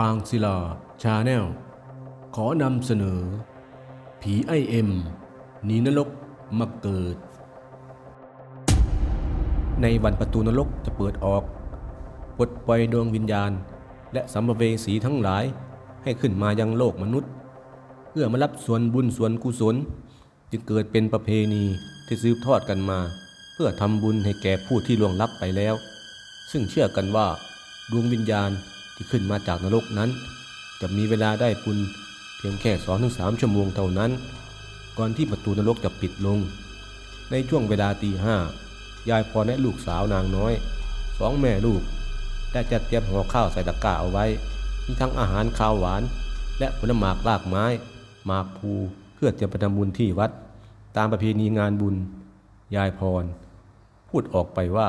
อ่างศิลาชาแนล ขอนำเสนอ ผีไอเอ็มหนีนรกมาเกิด ในวันประตูนรกจะเปิดออกปลดปล่อยดวงวิญญาณ และสัมภเวสีทั้งหลายให้ขึ้นมายังโลกมนุษย์ เพื่อมารับส่วนบุญส่วนกุศล จึงเกิดเป็นประเพณีที่สืบทอดกันมา เพื่อทำบุญให้แก่ผู้ที่ล่วงลับไปแล้ว ซึ่งเชื่อกันว่าดวงวิญญาณ ที่ขึ้นมาจากนรกนั้น จะมีเวลาได้บุญเพียงแค่สองถึงสามชั่วโมงเท่านั้น ก่อนที่ประตูนรกจะปิดลง ในช่วงเวลาตีห้ายายพรและลูกสาวนางน้อยสองแม่ลูกได้จัดเตรียมห่อข้าวใส่ตะกร้าเอาไว้ มีทั้งอาหารข้าวหวาน และผลหมากรากไม้หมากภูเพื่อเตรียมไปทำบุญที่วัด ตามประเพณีงานบุญ ยายพร พูดออกไปว่า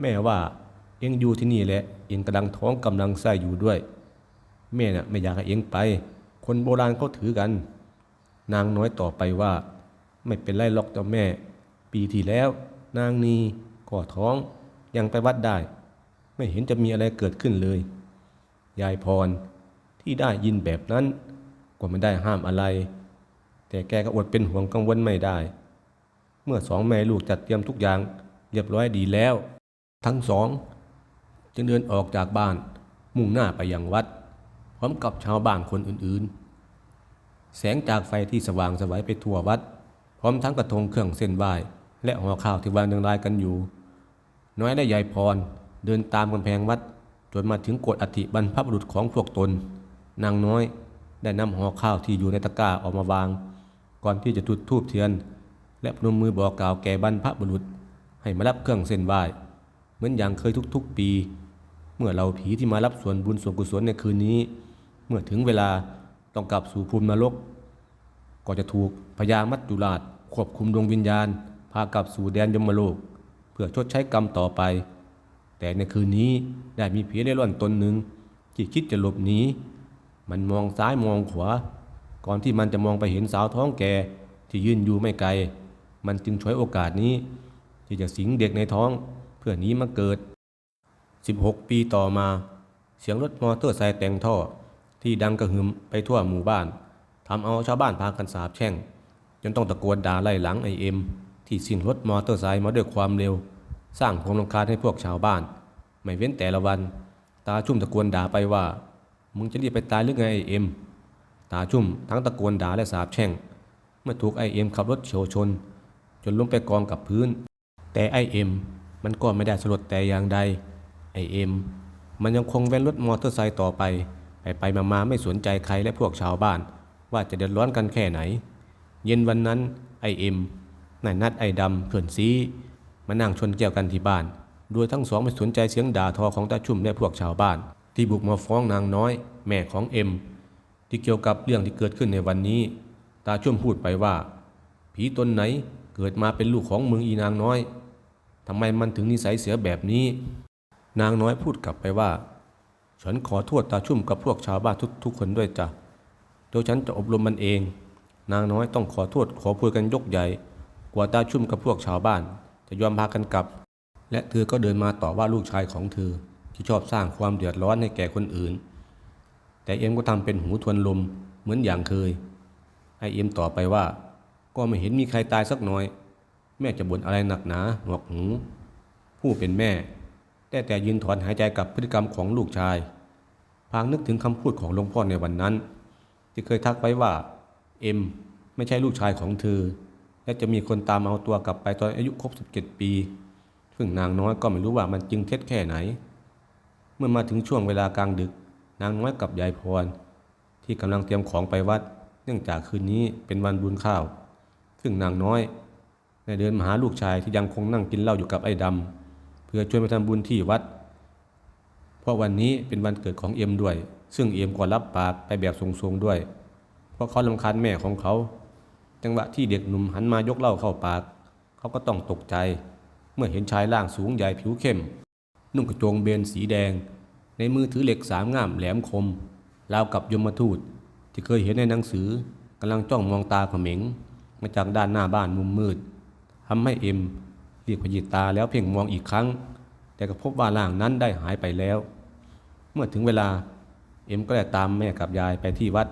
แม่ว่าเอ็งอยู่ที่นี่แหละ เองกำลังท้องกำลังไส้อยู่ด้วยแม่น่ะไม่อยากให้เองไป คนโบราณเขาถือกัน นางน้อยต่อไปว่า ไม่เป็นไรหรอกเจ้าแม่ ปีที่แล้ว นางนีก็ท้องยังไปวัดได้ ไม่เห็นจะมีอะไรเกิดขึ้นเลย ยายพรที่ได้ยินแบบนั้น ก็ไม่ได้ห้ามอะไร แต่แกก็อดเป็นห่วงกังวลไม่ได้ เมื่อสองแม่ลูกจัดเตรียมทุกอย่างเรียบร้อยดีแล้ว ทั้งสอง จึงเดินออกจากบ้านมุ่งหน้าไปยังวัด พร้อมกับชาวบ้านคนอื่นๆ แสงจากไฟที่สว่างสวัยไปทั่ววัด พร้อมทั้งกระทงเครื่องเส้นไหว้และห่อข้าวที่วางเรียงรายกันอยู่ น้อยและยายพรเดินตามกำแพงวัด จนมาถึงโกดอัฐิบรรพบุรุษของพวกตน นางน้อยได้นำห่อข้าวที่อยู่ในตะกร้าออกมาวาง ก่อนที่จะจุดธูปเทียน และพนมมือบอกกล่าวแก่บรรพบุรุษ ให้มารับเครื่องเส้นไหว้เหมือนอย่างเคยทุกๆปี เมื่อเราผีที่มารับส่วนบุญส่วนกุศลในคืนนี้ เมื่อถึงเวลาต้องกลับสู่ภูมินรก ก็จะถูกพญามัจจุราชควบคุมดวงวิญญาณ พากลับสู่แดนยมโลก เพื่อชดใช้กรรมต่อไป แต่ในคืนนี้ได้มีผีเร่ร่อนตนหนึ่งที่คิดจะหลบหนีมันมองซ้ายมองขวา ก่อนที่มันจะมองไปเห็นสาวท้องแก่ที่ยืนอยู่ไม่ไกล มันจึงฉวยโอกาสนี้ ที่จะสิงเด็กในท้องเพื่อหนีมาเกิด 16 ปีต่อมา เสียงรถมอเตอร์ไซค์แต่งท่อ ที่ดังกระหึ่มไปทั่วหมู่บ้านทำเอาชาวบ้านพากันสาบแช่ง จนต้องตะโกนด่าไล่หลังไอเอ็มที่สิ่งรถมอเตอร์ไซค์มาด้วยความเร็ว สร้างความรำคาญให้พวกชาวบ้าน ไม่เว้นแต่ละวัน ตาชุ่มตะโกนด่าไปว่า มึงจะรีบไปตายหรือไงไอเอ็มตาชุ่มทั้งตะโกนด่าและสาบแช่ง เมื่อถูกไอเอ็มขับรถเฉียวชน จนล้มไปกองกับพื้น แต่ไอเอ็มมันก็ไม่ได้สลดแต่อย่างใด ไอเอ็มมันยังคงแว้นรถมอเตอร์ไซค์ต่อไป ไปไปมามาไม่สนใจใครและพวกชาวบ้าน ว่าจะเดือดร้อนกันแค่ไหน เย็นวันนั้นไอเอ็มนายนัดไอดำเพื่อนซีมานั่งชนแก้วกันที่บ้าน โดยทั้งสองไม่สนใจเสียงด่าทอของตาชุ่มและพวกชาวบ้าน ที่บุกมาฟ้องนางน้อย แม่ของเอ็มที่เกี่ยวกับเรื่องที่เกิดขึ้นในวันนี้ ตาชุ่มพูดไปว่า ผีตนไหนเกิดมาเป็นลูกของมึงอีนางน้อยทำไมมันถึงนิสัยเสียแบบนี้ นางน้อยพูดกลับไปว่า ฉันขอโทษตาชุ่มกับพวกชาวบ้านทุกๆคนด้วยจ้ะโดยฉันจะอบรมมันเอง นางน้อยต้องขอโทษขอพูดกันยกใหญ่ กว่าตาชุ่มกับพวกชาวบ้าน จะยอมพากันกลับ และเธอก็เดินมาต่อว่าลูกชายของเธอ ที่ชอบสร้างความเดือดร้อนให้แก่คนอื่น แต่เอ็มก็ทำเป็นหูทวนลมเหมือนอย่างเคยไอเอ็มต่อไปว่า ก็ไม่เห็นมีใครตายสักหน่อย แม่จะบ่นอะไรหนักหนาหนวกหูผู้เป็นแม่ แต่แต่ยืนถอนหายใจกับพฤติกรรมของลูกชาย พางนึกถึงคำพูดของหลวงพ่อในวันนั้น ที่เคยทักไว้ว่า เอ็ม ไม่ใช่ลูกชายของเธอ และจะมีคนตามเอาตัวกลับไปตอนอายุครบ 17 ปี ซึ่งนางน้อยก็ไม่รู้ว่ามันจริงเท็จแค่ไหน เมื่อมาถึงช่วงเวลากลางดึก นางน้อยกับยายพร ที่กำลังเตรียมของไปวัด เนื่องจากคืนนี้เป็นวันบุญข้าว ซึ่งนางน้อยได้เดินมาหาลูกชายที่ยังคงนั่งกินเหล้าอยู่กับไอ้ดำ เพื่อชวนไปทำบุญที่วัด เพราะวันนี้เป็นวันเกิดของเอ็มด้วย ซึ่งเอ็มก็รับปากไปแบบทรงๆด้วย เพราะเขาลำคาญแม่ของเขา จังหวะที่เด็กหนุ่มหันมายกเหล้าเข้าปาก เขาก็ต้องตกใจ เมื่อเห็นชายร่างสูงใหญ่ผิวเข้ม นุ่งกระโจงเบนสีแดง ในมือถือเหล็กสามง่ามแหลมคมราวกับยมทูต ที่เคยเห็นในหนังสือกำลังจ้องมองตาเขม็งมาจากด้านหน้าบ้านมุมมืดทำให้เอ็ม รีบขยิบตาแล้วเพ่งมองอีกครั้ง แต่ก็พบว่าร่างนั้นได้หายไปแล้ว เมื่อถึงเวลาเอ็มก็ได้ตามแม่กับยายไปที่วัด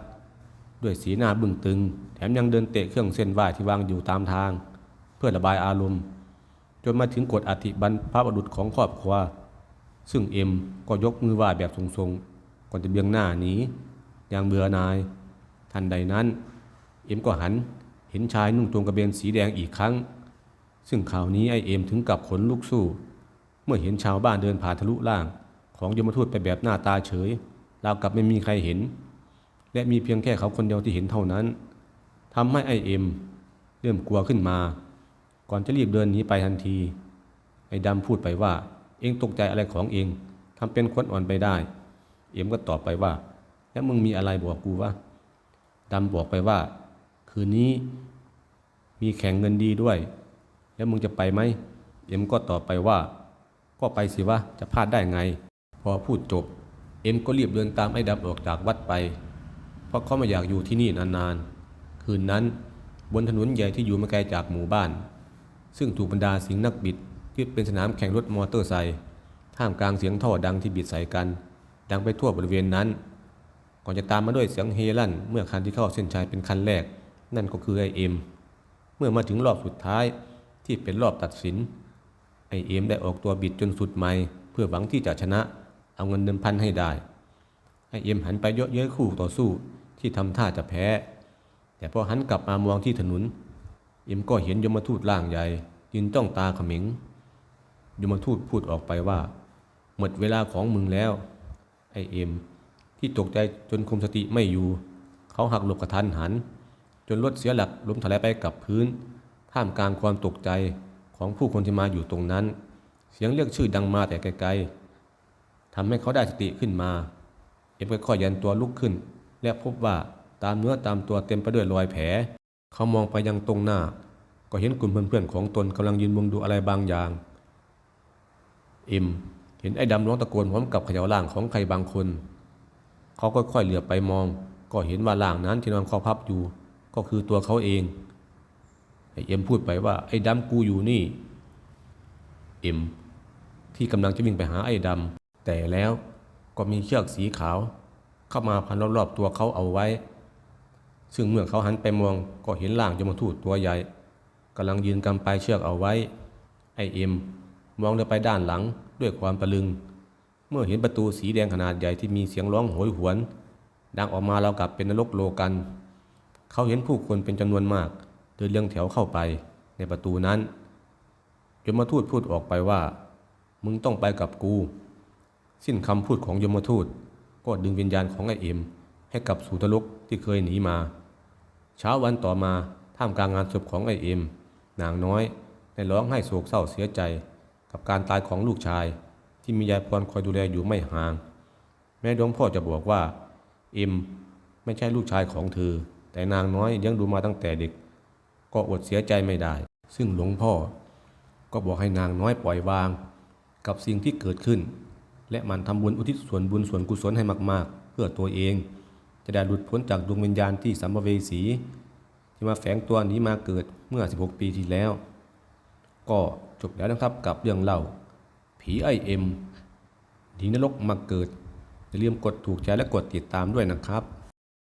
ด้วยสีหน้าบึ้งตึง แถมยังเดินเตะเครื่องเส้นไหว้ที่วางอยู่ตามทาง เพื่อระบายอารมณ์ จนมาถึงกฎอธิบรรพบุรุษของครอบครัวซึ่งเอ็มก็ยกมือไหว้แบบทรงๆก่อนจะเบี่ยงหน้าหนีอย่างเบื่อนาย ทันใดนั้น เอ็มก็หันเห็นชายนุ่งจงกระเบนสีแดงอีกครั้ง ซึ่งข่าวนี้ไอเอ็มถึงกับขนลุกสู้ เมื่อเห็นชาวบ้านเดินผ่านทะลุล่าง ของยมทูตไปแบบหน้าตาเฉยราวกับไม่มีใครเห็น และมีเพียงแค่เขาคนเดียวที่เห็นเท่านั้นทำให้ไอเอ็มเริ่มกลัวขึ้นมา ก่อนจะรีบเดินหนีไปทันที ไอ้ดำพูดไปว่า เองตกใจอะไรของเองทำเป็นคนอ่อนไปได้ เอ็มก็ตอบไปว่า แล้วมึงมีอะไรบอกกูวะดำบอกไปว่า คืนนี้มีแข่งเงินดีด้วย แล้วมึงจะไปไหม เอ็มก็ตอบไปว่า ก็ไปสิวะ จะพลาดได้ไง พอพูดจบ เอ็มก็รีบเดินตามไอ้ดำออกจากวัดไป เพราะเขาไม่อยากอยู่ที่นี่นานๆ คืนนั้นบนถนนใหญ่ที่อยู่ไม่ไกลจากหมู่บ้าน ซึ่งถูกบรรดาสิงนักบิดที่เป็นสนามแข่งรถมอเตอร์ไซค์ท่ามกลางเสียงท่อดังที่บิดใส่กัน ดังไปทั่วบริเวณนั้นก่อนจะตามมาด้วยเสียงเฮลั่นเมื่อคันที่เข้าเส้นชัยเป็นคันแรก นั่นก็คือไอเอ็มเมื่อมาถึงรอบสุดท้าย ที่เป็นรอบตัดสิน ไอเอ็มได้ออกตัวบิดจนสุดไม่เพื่อหวังที่จะชนะ เอาเงินเดิมพันให้ได้ ไอเอ็มหันไปเยอะเย้ยคู่ต่อสู้ที่ทำท่าจะแพ้ แต่พอหันกลับมามองที่ถนน เอ็มก็เห็นยมทูตร่างใหญ่ยืนจ้องตาขม็งยมทูตพูดออกไปว่า หมดเวลาของมึงแล้ว ไอเอ็มที่ตกใจจนคุมสติไม่อยู่ เขาหักหลบกระทันหัน จนรถเสียหลักล้มถลายไปกับพื้น ท่ามกลางความตกใจของผู้คนที่มาอยู่ตรงนั้น เสียงเรียกชื่อดังมาแต่ไกลๆทำให้เขาได้สติขึ้นมา เอ็มค่อยๆยันตัวลุกขึ้น และพบว่าตามเนื้อตามตัวเต็มไปด้วยรอยแผล เขามองไปยังตรงหน้า ก็เห็นกลุ่มเพื่อนๆของตนกำลังยืนมุงดูอะไรบางอย่างเอ็มเห็นไอ้ดำร้องตะโกนพร้อมกับเขย่าร่างของใครบางคน เขาค่อยๆเหลือบไปมอง ก็เห็นว่าร่างนั้นที่นอนคอพับอยู่ ก็คือตัวเขาเอง เอ็มพูดไปว่าไอ้ดำกูอยู่นี่เอ็มที่กำลังจะวิ่งไปหาไอ้ดำแต่แล้วก็มีเชือกสีขาว เข้ามาพันรอบๆตัวเขาเอาไว้ ซึ่งเมื่อเขาหันไปมองก็เห็นร่างยมทูตตัวใหญ่กำลังยืนกำปลายเชือกเอาไว้ ไอเอ็มมองเดินไปด้านหลังด้วยความตะลึง เมื่อเห็นประตูสีแดงขนาดใหญ่ที่มีเสียงร้องโหยหวน ดังออกมาเราวกับเป็นนรกโลกัน เขาเห็นผู้คนเป็นจำนวนมาก เดินเรียงแถวเข้าไปในประตูนั้นยมทูตพูดออกไปว่า มึงต้องไปกับกู สิ้นคำพูดของยมทูตก็ดึงวิญญาณของไอเอ็มให้กลับสู่ตลกที่เคยหนีมา เช้าวันต่อมาท่ามกลางงานศพของไอเอ็มนางน้อยได้ร้องไห้โศกเศร้าเสียใจ กับการตายของลูกชาย ที่มียายพรคอยดูแลอยู่ไม่ห่าง แม้ดวงพ่อจะบอกว่า เอ็มไม่ใช่ลูกชายของเธอ แต่นางน้อยเลี้ยังดูมาตั้งแต่เด็ก ก็อดเสียใจไม่ได้ ซึ่งหลวงพ่อ ก็บอกให้นางน้อยปล่อยวาง กับสิ่งที่เกิดขึ้น และมันทำบุญอุทิศส่วนบุญส่วนกุศลให้มาก ๆ เพื่อตัวเอง จะได้หลุดพ้นจากดวงวิญญาณที่สัมภเวสีที่มาแฝงตัวนี้มาเกิดเมื่อ 16 ปีที่แล้ว ก็จบแล้วนะครับกับเรื่องเล่า ผีไอเอ็มหนีนรกมาเกิดอย่าลืมกดถูกใจและกดติดตามด้วยนะครับ